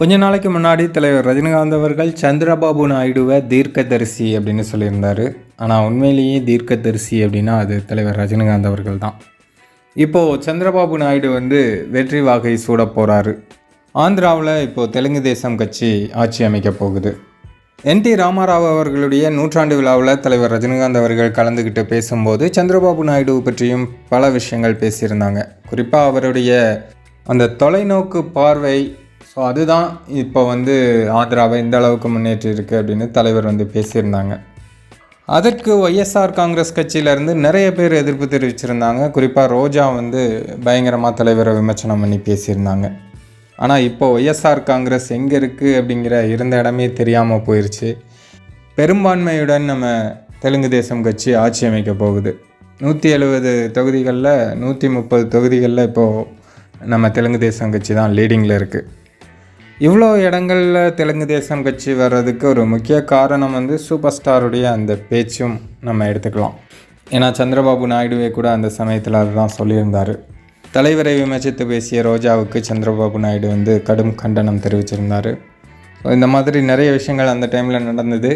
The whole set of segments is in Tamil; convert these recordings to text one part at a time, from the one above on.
கொஞ்ச நாளைக்கு முன்னாடி தலைவர் ரஜினிகாந்த் அவர்கள் சந்திரபாபு நாயுடுவை தீர்க்கதரிசி அப்படின்னு சொல்லியிருந்தார். ஆனால் உண்மையிலேயே தீர்க்கதரிசி அப்படின்னா அது தலைவர் ரஜினிகாந்த் அவர்கள் தான். இப்போது சந்திரபாபு நாயுடு வந்து வெற்றி வாகை சூட போகிறாரு ஆந்திராவில் இப்போது தெலுங்கு தேசம் கட்சி ஆட்சி அமைக்க போகுது. என் டி ராமாராவ் அவர்களுடைய நூற்றாண்டு விழாவில் தலைவர் ரஜினிகாந்த் அவர்கள் கலந்துக்கிட்டு பேசும்போது சந்திரபாபு நாயுடு பற்றியும் பல விஷயங்கள் பேசியிருந்தாங்க. குறிப்பாக அவருடைய அந்த தொலைநோக்கு பார்வை ஸோ அதுதான் இப்போ வந்து ஆந்திராவை இந்த அளவுக்கு முன்னேற்றி இருக்குது அப்படின்னு தலைவர் வந்து பேசியிருந்தாங்க. அதற்கு ஒய்எஸ்ஆர் காங்கிரஸ் கட்சியிலேருந்து நிறைய பேர் எதிர்ப்பு தெரிவிச்சிருந்தாங்க. குறிப்பாக ரோஜா வந்து பயங்கரமாக தலைவரை விமர்சனம் பண்ணி பேசியிருந்தாங்க. ஆனால் இப்போ ஒய்எஸ்ஆர் காங்கிரஸ் எங்கே இருக்குது அப்படிங்கிற இருந்த இடமே தெரியாமல் போயிடுச்சு பெரும்பான்மையுடன் நம்ம தெலுங்கு தேசம் கட்சி ஆட்சி அமைக்க போகுது. நூற்றி எழுபது தொகுதிகளில் நூற்றி முப்பது தொகுதிகளில் இப்போது நம்ம தெலுங்கு தேசம் கட்சி தான் லீடிங்கில் இருக்குது இவ்வளோ இடங்களில் தெலுங்கு தேசம் கட்சி வர்றதுக்கு ஒரு முக்கிய காரணம் வந்து சூப்பர் ஸ்டாருடைய அந்த பேச்சும் நம்ம எடுத்துக்கலாம். ஏன்னா சந்திரபாபு நாயுடுவே கூட அந்த சமயத்தில் அதுதான் சொல்லியிருந்தார். தலைவரை விமர்சித்து பேசிய ரோஜாவுக்கு சந்திரபாபு நாயுடு வந்து கடும் கண்டனம் தெரிவிச்சிருந்தார். இந்த மாதிரி நிறைய விஷயங்கள் அந்த டைமில் நடந்தது.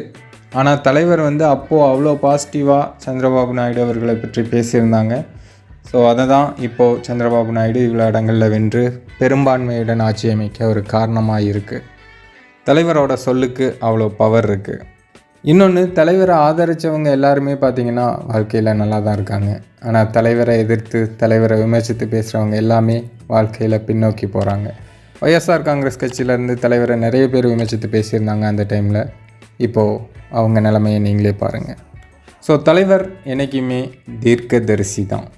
ஆனால் தலைவர் வந்து அப்போது அவ்வளோ பாசிட்டிவாக சந்திரபாபு நாயுடு அவர்களை பற்றி பேசியிருந்தாங்க. ஸோ அதை தான் இப்போது சந்திரபாபு நாயுடு இவ்வளோ இடங்களில் வென்று பெரும்பான்மையுடன் ஆட்சி அமைக்க ஒரு காரணமாக இருக்குது தலைவரோட சொல்லுக்கு அவ்வளோ பவர் இருக்குது இன்னொன்று தலைவரை ஆதரித்தவங்க எல்லாருமே பார்த்திங்கன்னா வாழ்க்கையில் நல்லா தான் இருக்காங்க. ஆனால் தலைவரை எதிர்த்து தலைவரை விமர்சித்து பேசுகிறவங்க எல்லாமே வாழ்க்கையில் பின்னோக்கி போகிறாங்க ஒய்எஸ்ஆர் காங்கிரஸ் கட்சியிலேருந்து தலைவரை நிறைய பேர் விமர்சித்து பேசியிருந்தாங்க அந்த டைமில். இப்போது அவங்க நிலைமையை நீங்களே பாருங்கள் ஸோ தலைவர் என்றைக்குமே தீர்க்கதரிசி தான்